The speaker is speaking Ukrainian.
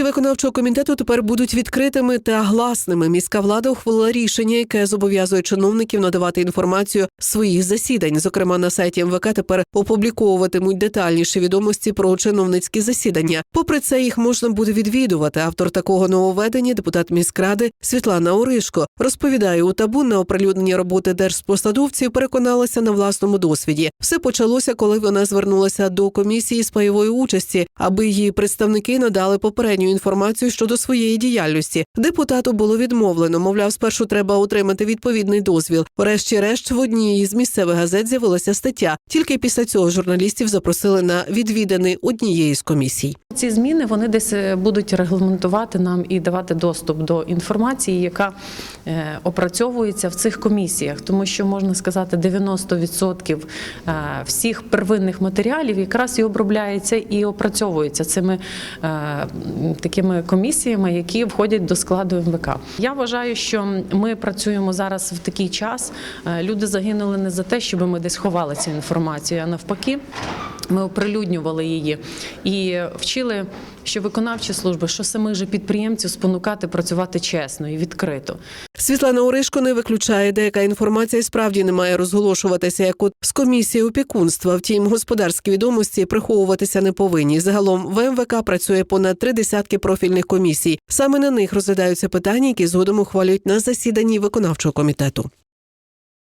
Комісії виконавчого комітету тепер будуть відкритими та гласними. Міська влада ухвалила рішення, яке зобов'язує чиновників надавати інформацію своїх засідань. Зокрема, на сайті МВК тепер опубліковуватимуть детальніші відомості про чиновницькі засідання. Попри це, їх можна буде відвідувати. Автор такого нововведення, депутат міськради Світлана Оришко, розповідає у табу на оприлюднення роботи держпосадовців. Переконалася на власному досвіді. Все почалося, коли вона звернулася до комісії з пайової участі, аби її представники надали попередню інформацію щодо своєї діяльності. Депутату було відмовлено. Мовляв, спершу треба отримати відповідний дозвіл. Врешті-решт, в одній із місцевих газет з'явилася стаття. Тільки після цього журналістів запросили на відвідини однієї з комісій. Ці зміни вони десь е, будуть регламентувати нам і давати доступ до інформації, яка е, опрацьовується в цих комісіях, тому що можна сказати, 90% е, всіх первинних матеріалів якраз і обробляється і опрацьовується цими такими комісіями, які входять до складу МВК. Я вважаю, що ми працюємо зараз в такий час. е, Люди загинули не за те, щоб ми десь ховали цю інформацію, а навпаки. Ми оприлюднювали її і вчили, що виконавчі служби, що самих же підприємців спонукати працювати чесно і відкрито. Світлана Оришко не виключає, деяка інформація справді не має розголошуватися, як от з комісії опікунства. Втім, господарські відомості приховуватися не повинні. Загалом в МВК працює понад три десятки профільних комісій. Саме на них розглядаються питання, які згодом ухвалюють на засіданні виконавчого комітету.